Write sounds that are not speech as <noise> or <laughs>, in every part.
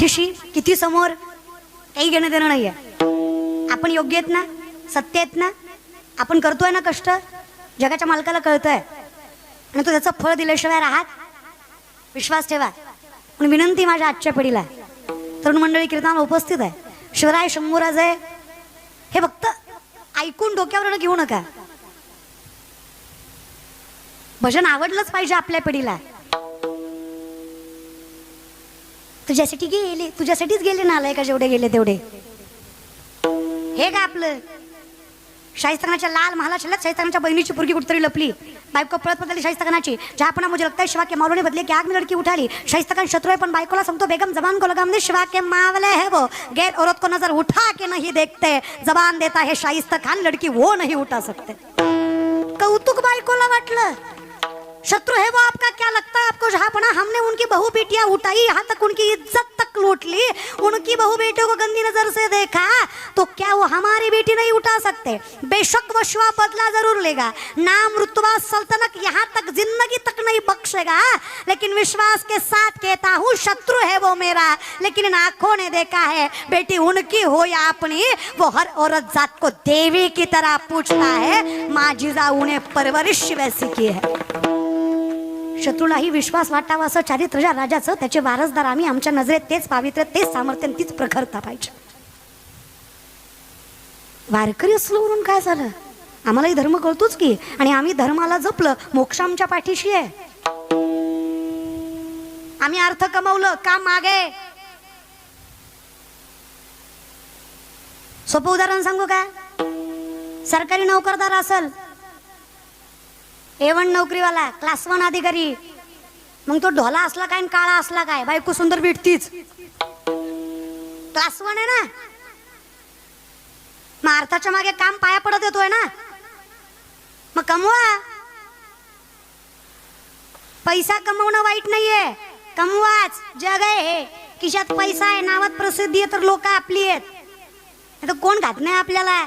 पाठीशी किती समोर? काही घेणं देणं नाहीये. आपण योग्य आहेत ना? सत्य आहेत ना? आपण करतोय ना कष्ट? जगाच्या मालकाला कळतंय. आणि तो त्याचं फळ दिल्याशिवाय राहत? विश्वास ठेवा. पण विनंती माझ्या आजच्या पिढीला. तरुण मंडळी कीर्तनाला उपस्थित आहे. शिवराय शंभूराज आहे हे फक्त ऐकून डोक्यावर घेऊ नका. भजन आवडलंच पाहिजे आपल्या पिढीला. तुझ्यासाठी गेले तुझ्यासाठीच गेले ना का जेवढे गेले तेवढे? हे का आपलं? शाहिस्तानाच्या लाल महाला छल्ल्यात शाहिस्तानाच्या बहिणीची पुरगी कुठतरी लपली. बायको पळत पडली शाहिस्तानाची. जहापणा मुझे लगता है शिवा के मावलों ने बदले की आग में लड़की उठाली. शाहिस्तान शत्रु है पण बायकोला सांगतो बेगम जबान को लगाम दे शिवा के मावले है वो. गैर औरत को नजर उठा के नहीं देखते. जबान देता है शाहिस्ता खान लड़की वो नहीं उठा सकते. कौतुक बायकोला वाटलं. शत्रु है वो आपका, क्या लगता है आपको? जहापना हमने उनकी बहु बेटियाँ उठाई, यहाँ तक उनकी इज़्ज़त तक लूट ली, उनकी बहु बेटियों को गंदी नज़र से देखा तो क्या वो हमारी बेटी नहीं उठा सकते? बेशक वो शिवा बदला ज़रूर लेगा। नाम रुतबा सल्तनत यहाँ तक ज़िंदगी तक नहीं बख्शेगा, लेकिन विश्वास के साथ कहता हूँ, शत्रु है वो मेरा, लेकिन इन आँखों ने देखा है, बेटी उनकी हो या अपनी, वो हर औरत जात को देवी की तरह पूछता है, माँ जीजा उन्हें परवरिश वैसी की है। शत्रूलाही विश्वास वाटावा असं चारित्र्य राजाचं त्याचे वारसदार आम्ही आमच्या नजरेत तेच पावित्र्य तेच सामर्थ्य तीच प्रखरता पाहिजे. वारकरी असलो म्हणून काय झालं? आम्हालाही धर्म कळतोच की. आणि आम्ही धर्माला जपलं मोक्ष आमच्या पाठीशी आहे. आम्ही अर्थ कमवलं काम मागे. सोपं उदाहरण सांगू का? सरकारी नोकरदार असल ए वन नोकरीवाला क्लास वन अधिकारी. मग तो ढोला असला काय काळा असला काय? बायको सुंदर भेटतीच. क्लास वन आहे ना? मग अर्थाच्या मागे काम पाया पडत येतोय ना? मग कमवा. पैसा कमवणं वाईट नाहीये. कमवाच. जग आहे हे. खिशात पैसा आहे नावात प्रसिद्धी आहे तर लोक आपली आहेत. तर कोण घात नाही आपल्याला?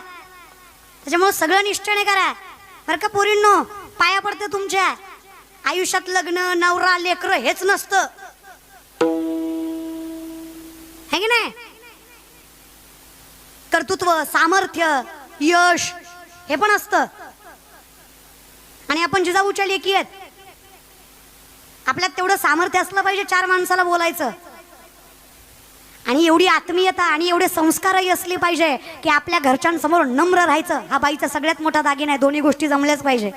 त्याच्यामुळे सगळं निश्चय करा. बरं का पोरींनो? पाया पडते तुमच्या. आयुष्यात लग्न नवरा लेकर हेच नसतं. है की नाही? कर्तृत्व सामर्थ्य यश हे पण असतं. आणि आपण जिजाऊच्या लेखी आहेत. आपल्यात तेवढं सामर्थ्य असलं पाहिजे चार माणसाला बोलायचं. आणि एवढी आत्मीयता आणि एवढे संस्कारही असले पाहिजे की आपल्या घरच्यांसमोर नम्र राहायचं हा बाईचा सगळ्यात मोठा दागिना आहे. दोन्ही गोष्टी जमल्याच पाहिजे.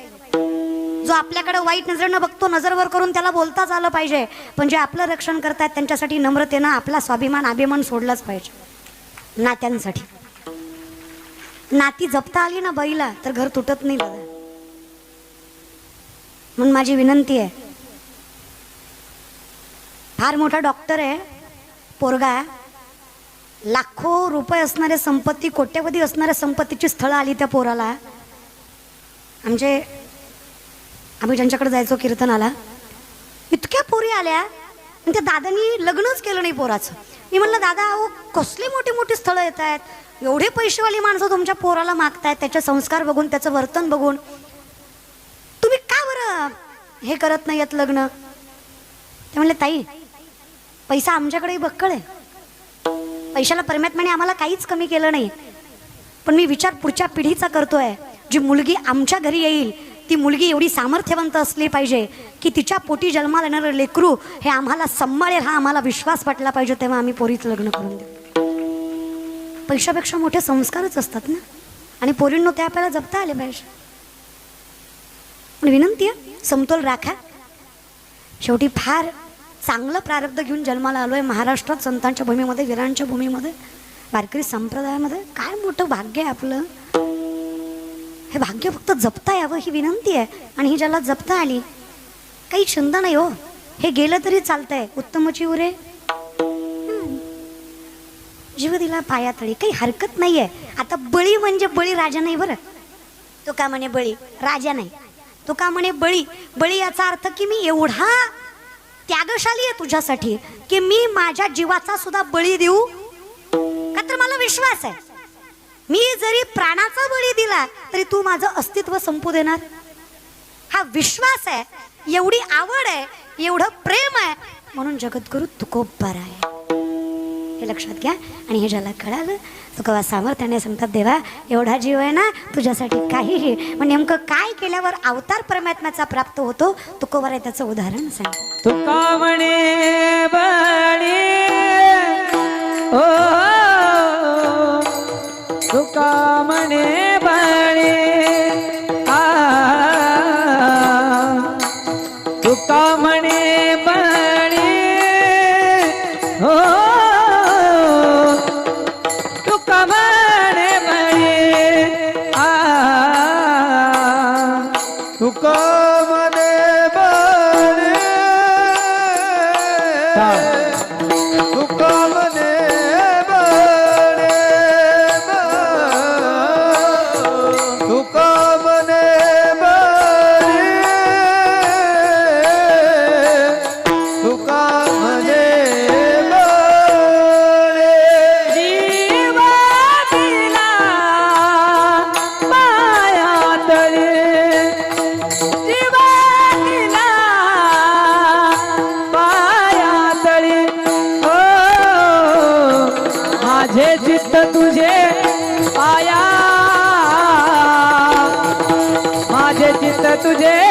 जो आपल्याकडे वाईट नजरेनं बघतो नजरवर करून त्याला बोलताच आलं पाहिजे. पण जे आपलं रक्षण करतायत त्यांच्यासाठी नम्रतेनं आपला स्वाभिमान अभिमान सोडलाच पाहिजे. नात्यांसाठी. नाती जपता आली ना बाईला तर घर तुटत नाही दादा म्हणून माझी विनंती आहे. फार मोठा डॉक्टर आहे. पोरगा लाखो रुपये असणाऱ्या संपत्ती कोट्यवधी असणाऱ्या संपत्तीची स्थळं आली त्या पोराला. आमचे आम्ही ज्यांच्याकडे जायचो कीर्तनाला इतक्या पोरी आल्या आणि त्या दादानी लग्नच केलं नाही पोराचं. मी म्हणलं दादा अहो कसली मोठी मोठी स्थळं येत आहेत? एवढे पैसेवाली माणसं तुमच्या पोराला मागतायत त्याचे संस्कार बघून त्याचं वर्तन बघून. तुम्ही का बरं हे करत नाही आहेत लग्न? ते म्हणले ताई पैसा आमच्याकडेही बक्कळ आहे. पैशाला परमात्म्याने आम्हाला काहीच कमी केलं नाही. पण मी विचार पुढच्या पिढीचा करतोय. जी मुलगी आमच्या घरी येईल ती मुलगी एवढी सामर्थ्यवंत असली पाहिजे की तिच्या पोटी जन्माला येणारं लेकरू हे आम्हाला संभाळेल हा आम्हाला विश्वास पटला पाहिजे तेव्हा आम्ही पोरीच लग्न करून देऊ. पैशापेक्षा मोठे संस्कारच असतात ना? आणि पोरींनो ते आपल्याला जपता आले पाहिजे. पण विनंती आहे समतोल राखा. शेवटी फार चांगलं प्रारब्ध घेऊन जन्माला आलो आहे महाराष्ट्रात संतांच्या भूमीमध्ये वीरांच्या भूमीमध्ये वारकरी संप्रदायामध्ये. काय मोठं भाग्य आहे आपलं. हे भाग्य फक्त जपता यावं ही विनंती आहे. आणि ही ज्याला जपता आली काही छंद नाही हो. हे गेलं तरी चालतंय. उत्तमची उरे. जीव दिला पायातळी काही हरकत नाहीये. आता बळी म्हणजे बळी राजा नाही बरं. तो का म्हणे बळी? राजा नाही. तो का म्हणे बळी? बळी याचा अर्थ की मी एवढा त्यागशाली आहे तुझ्यासाठी की मी माझ्या जीवाचा सुद्धा बळी देऊ? का तर मला विश्वास आहे. मी जरी प्राणाचा बळी दिला तरी तू माझं अस्तित्व संपू देणार. हा विश्वास आहे एवढी आवड आहे एवढं प्रेम आहे म्हणून जगद्गुरु तुकोबर आहे. हे लक्षात घ्या. आणि हे ज्याला कळालं तो कवा सामर्थ्याने सांगतात देवा एवढा जीव आहे ना तुझ्यासाठी काहीही. मग नेमकं काय केल्यावर अवतार परमात्म्याचा प्राप्त होतो तुकोवर आहे त्याचं उदाहरण सांग. तुका म्हणे ओ आ हो चित्त तुझे आया। माझे चित्त तुझे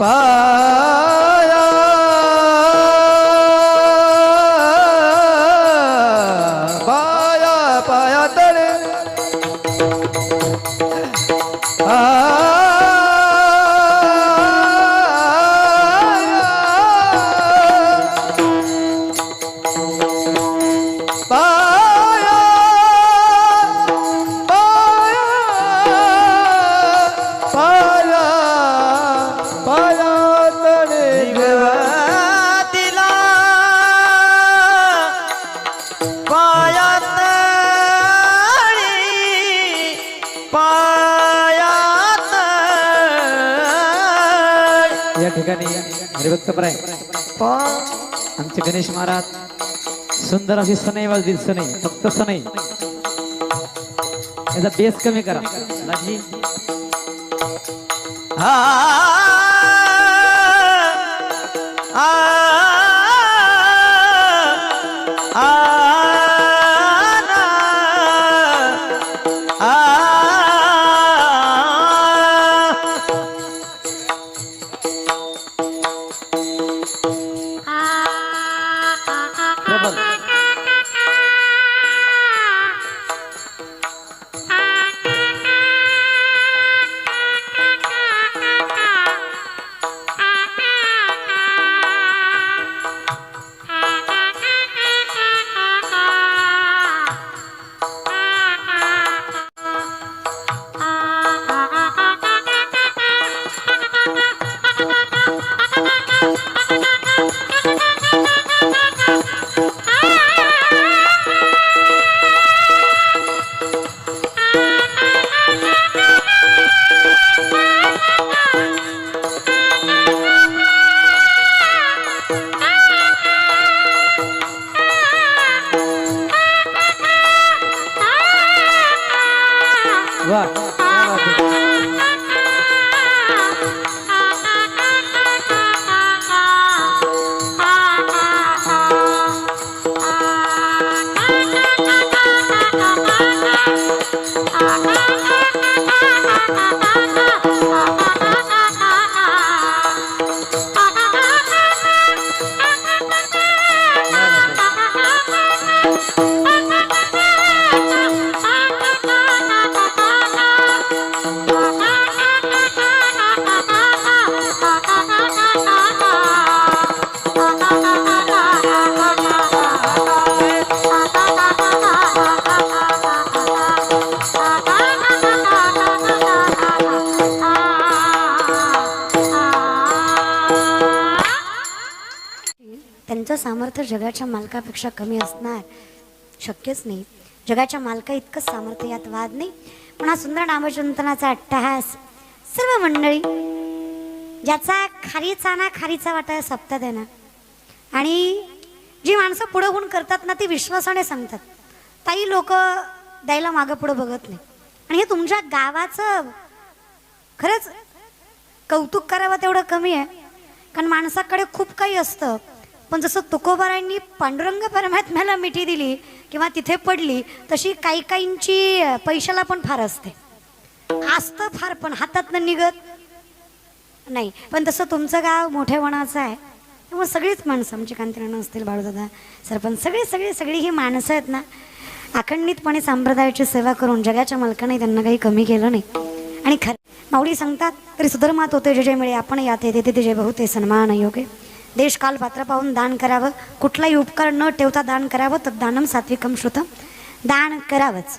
पाया ठिकाणी हरिभक्तप्राय आमचे गणेश महाराज सुंदर अशी सनई वाजली सनई फक्त सनई याचा बेस कमी करा लाजी हा त्यांचं सामर्थ्य जगाच्या मालकापेक्षा कमी असणार. शक्यच नाही. जगाच्या मालका इतकंच सामर्थ्य यात वाद नाही. पण हा सुंदर नामचिंतनाचा अट्टहास सर्व मंडळी ज्याचा खारीचा ना खारीचा वाटा सप्तात आहे ना आणि जी माणसं पुढं होऊन करतात ना ती विश्वासाने सांगतात. ताई लोक द्यायला मागं पुढं बघत नाही. आणि हे तुमच्या गावाचं खरंच कौतुक करावं तेवढं कमी आहे. कारण माणसाकडे खूप काही असतं. पण जसं तुकोबारांनी पांडुरंग परमात्म्याला मिठी दिली किंवा तिथे पडली तशी काही काहींची पैशाला पण फार असते. असतं फार पण हातातनं निघत. नाही पण तसं तुमचं गाव मोठेपणाचं आहे. त्यामुळे सगळीच माणसं आमची कांतीराणं असतील बाळूदादा सरपंच सगळी सगळी सगळी ही माणसं आहेत ना. अखंडितपणे संप्रदायाची सेवा करून जगाच्या मालकाने त्यांना काही कमी केलं नाही. आणि खरं माऊली सांगतात तरी सुधर्मात होते जे जे मिळे आपण यात येते ते जे बहुते सन्मान योगे देश काल पात्र पाहून दान करावं. कुठलाही उपकार न ठेवता दान करावं तर दानम सात्विकम श्रुतम. दान करावंच.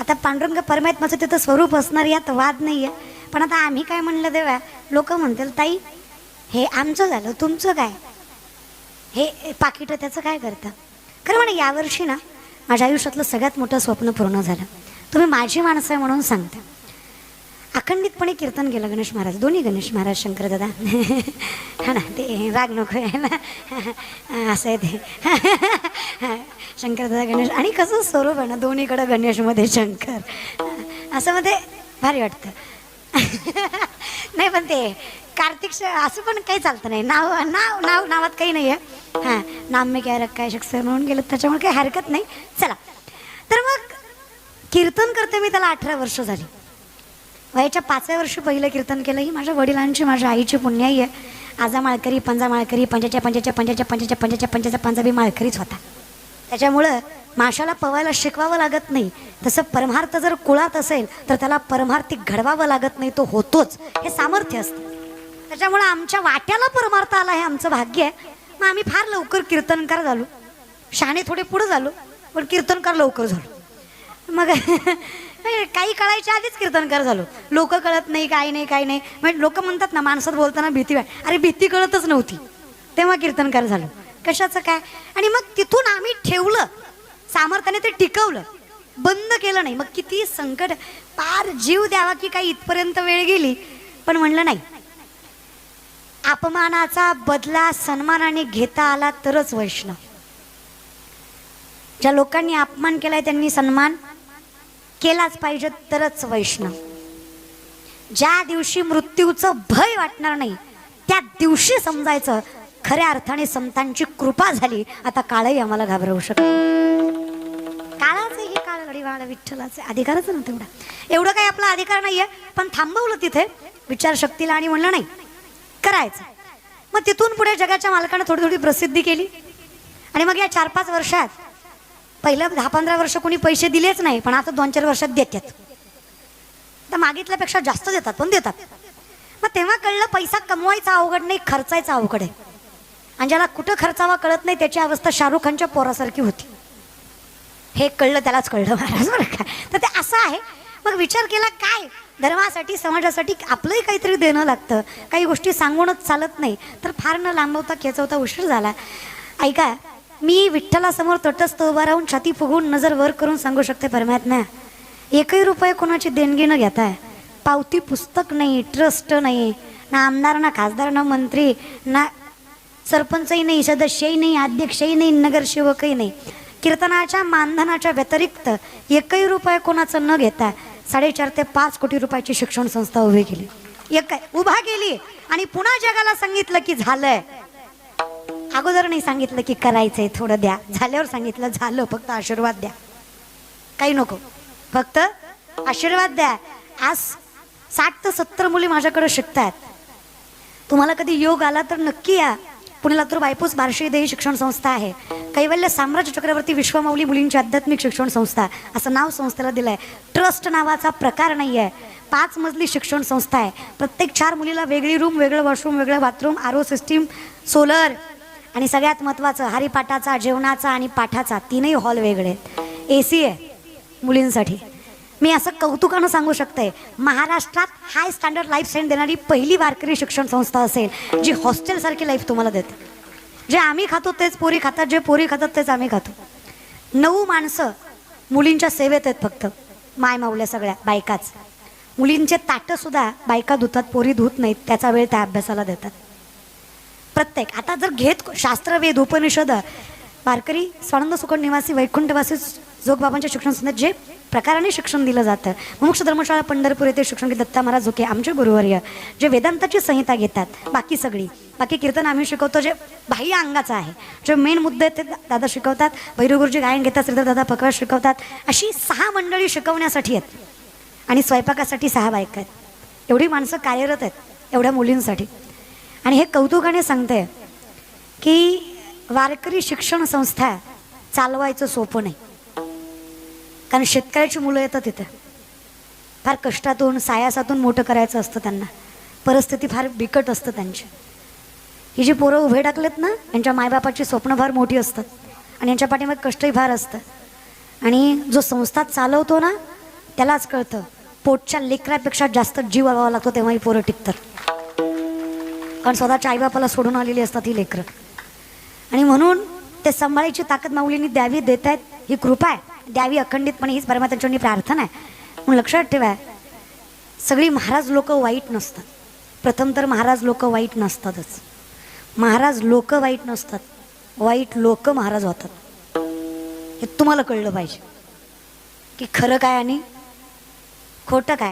आता पांडुरंग परमात्माचं तिथं स्वरूप असणार यात वाद नाही आहे पण आता आम्ही काय म्हणलं देवा? लोक म्हणतील ताई हे आमचं झालं तुमचं काय? हे पाकिटं त्याचं काय करतं? खरं म्हणा यावर्षी ना माझ्या आयुष्यातलं सगळ्यात मोठं स्वप्न पूर्ण झालं. तुम्ही माझी माणसं आहे म्हणून सांगता. अखंडितपणे कीर्तन केलं गणेश महाराज. दोन्ही गणेश महाराज शंकर दादा. हा ना ते राग नको आहे ना. असं आहे ते. शंकर दादा गणेश आणि कसं स्वरूप आहे ना दोन्हीकडं गणेशमध्ये शंकर. असं मध्ये भारी वाटतं. नाही पण ते कार्तिक श- असं पण काही चालतं नाही. नाव नाव नाव नावात काही नाही आहे हां नाम मी काय रक्काय शख्सर म्हणून गेलं त्याच्यामुळे काही हरकत नाही. चला. तर मग कीर्तन करते मी त्याला अठरा वर्ष झाली. वयाच्या पाचव्या वर्षी पहिलं कीर्तन केलं ही माझ्या वडिलांची माझ्या आईची पुण्याई आहे. आजा माळकरी पंजा माळकरी पंजाच्या पंजाच्या पंजाच्या पंजाच्या पंजाच्या पंजाचा पंजाबी माळकरीच होता. त्याच्यामुळं माशाला पवायला शिकवावं लागत नाही. तसं परमार्थ जर कुळात असेल तर त्याला परमार्थी घडवावं लागत नाही तो होतोच. हे सामर्थ्य असतं. त्याच्यामुळं आमच्या वाट्याला परमार्थ आला हे आमचं भाग्य आहे. मग आम्ही फार लवकर कीर्तनकार झालो. शाणे थोडे पुढे झालो पण कीर्तनकार लवकर झालो. मग <laughs> काही कळायच्या आधीच कीर्तनकार झालो. लोक कळत नाही काही नाही काही नाही. म्हणजे लोक म्हणतात ना माणसात बोलताना भीती वाट. अरे भीती कळतच नव्हती. तेव्हा कीर्तनकार झालो. कशाचं काय? आणि मग तिथून आम्ही ठेवलं. सामर्थ्याने ते टिकवलं. बंद केलं नाही. मग किती संकट. पार जीव द्यावा की काही इथपर्यंत वेळ गेली. पण म्हणलं नाही. अपमानाचा बदला सन्मानाने घेता आला तरच वैष्णव. ज्या लोकांनी अपमान केलाय त्यांनी सन्मान केलाच पाहिजे तरच वैष्णव. ज्या दिवशी मृत्यूचं भय वाटणार नाही त्या दिवशी समजायचं. खऱ्या अर्थाने संतांची कृपा झाली. आता काळही आम्हाला घाबरवू शकत काळाचे हे काळ घडीवाळ विठ्ठलाचे अधिकारच ना तेवढा. एवढं काही आपला अधिकार नाहीये पण थांबवलं तिथे. विचारशक्तीला आणि म्हणलं नाही. करायचं. मग तिथून पुढे जगाच्या मालकानं थोडी थोडी प्रसिद्धी केली. आणि मग या चार पाच वर्षात पहिलं दहा पंधरा वर्ष कोणी पैसे दिलेच नाही पण आता दोन चार वर्षात देतात. तर मागितल्यापेक्षा जास्त देतात पण देतात. मग तेव्हा कळलं पैसा कमवायचा अवघड नाही खर्चायचा अवघड आहे. आणि ज्याला कुठं खर्चावा कळत नाही त्याची अवस्था शाहरुख खानच्या पोरासारखी होती. हे कळलं त्यालाच कळलं महाराज बरं का? तर ते असं आहे. मग विचार केला काय? धर्मासाठी समाजासाठी आपलंही काहीतरी देणं लागतं. काही गोष्टी सांगूनच चालत नाही. तर फार न लांबवता खेचवता उशीर झाला. ऐका मी विठ्ठलासमोर तटस्थ उभा राहून छाती फुगवून नजर वर करून सांगू शकते परमात्मा एकही रुपये कोणाची देणगी न घेताय. पावती पुस्तक नाही ट्रस्ट नाही ना आमदार ना खासदार ना मंत्री ना सरपंचही नाही सदस्यही नाही अध्यक्षही नाही नगरसेवकही नाही. कीर्तनाच्या मानधनाच्या व्यतिरिक्त एकही रुपये कोणाचं न घेता साडेचार ते पाच कोटी रुपयाची शिक्षण संस्था उभी केली. एक उभा केली आणि पुन्हा जगाला सांगितलं की झालंय. अगोदर नाही सांगितलं की करायचंय थोडं द्या. झाल्यावर सांगितलं झालं फक्त आशीर्वाद द्या. काही नको. फक्त आशीर्वाद द्या. आज साठ ते सत्तर मुली माझ्याकडे शिकतात तुम्हाला कधी योग आला तर नक्की या. पुण्याला तर बायपूस बार्शी देही शिक्षण संस्था आहे. कैवल्य साम्राज्य चक्रवर्ती विश्वमौली मुलींची आध्यात्मिक शिक्षण संस्था. असं नाव संस्थेला दिलंय. ट्रस्ट नावाचा प्रकार नाही आहे पाच मजली शिक्षण संस्था आहे. प्रत्येक चार मुलीला वेगळी रूम वेगळं वॉशरूम वेगळं बाथरूम आरो सिस्टीम सोलर आणि सगळ्यात महत्त्वाचं हरिपाठाचा जेवणाचा आणि पाठाचा तीनही हॉल वेगळे. आहेत ए सी आहे मुलींसाठी. मी असं कौतुकानं सांगू शकते महाराष्ट्रात हाय स्टँडर्ड लाईफ स्टाईल देणारी पहिली वारकरी शिक्षण संस्था असेल जी हॉस्टेलसारखी लाईफ तुम्हाला देते. जे आम्ही खातो तेच पोरी खातात जे पोरी खातात तेच आम्ही खातो. नऊ माणसं मुलींच्या सेवेत आहेत फक्त माय मावल्या सगळ्या बायकाच. मुलींचे ताटंसुद्धा बायका धुतात पोरी धुत नाहीत त्याचा वेळ त्या अभ्यासाला देतात. प्रत्येक. आता जर घेत शास्त्रवेद उपनिषद वारकरी स्वानंद सुखड निवासी वैकुंठवासी जोगबाबांच्या शिक्षण संस्थेत जे प्रकाराने शिक्षण दिलं जातं मुमुक्ष धर्मशाळा पंढरपूर येथे शिक्षण दत्ता महाराज झोके आमचे गुरुवर्य जे वेदांताची संहिता घेतात बाकी सगळी. बाकी कीर्तन आम्ही शिकवतो जे बाह्य अंगाचं आहे. जे मेन मुद्दे आहेत ते दादा शिकवतात भैरवगुरुजी गायन घेतात श्रीधर दादा पकवा शिकवतात अशी सहा मंडळी शिकवण्यासाठी आहेत. आणि स्वयंपाकासाठी सहा बायका आहेत. एवढी माणसं कार्यरत आहेत एवढ्या मुलींसाठी. आणि हे कौतुकाने सांगते की वारकरी शिक्षण संस्था चालवायचं सोपं नाही. कारण शेतकऱ्याची मुलं येतात तिथे फार कष्टातून सायासातून मोठं करायचं असतं त्यांना. परिस्थिती फार बिकट असतं त्यांची. ही जी पोरं उभे टाकलेत ना यांच्या मायबापाची स्वप्न फार मोठी असतात. आणि यांच्या पाठीमागे कष्टही फार असतं. आणि जो संस्था चालवतो ना त्यालाच कळतं. पोटच्या लेकरापेक्षा जास्त जीव लावावा लागतो तेव्हाही पोरं टिकतात. कारण स्वतःच्या आईबापाला सोडून आलेली असतात ही लेकरं. आणि म्हणून ते सांभाळायची ताकद माऊलींनी द्यावी देत आहेत ही कृपा आहे. द्यावी अखंडितपणे हीच परमात्यांची प्रार्थना आहे. म्हणून लक्षात ठेवा सगळी महाराज लोक वाईट नसतात. प्रथम तर महाराज लोक वाईट नसतातच. महाराज लोक वाईट नसतात. वाईट लोक महाराज होतात. हे तुम्हाला कळलं पाहिजे. की खरं काय आणि खोटं काय?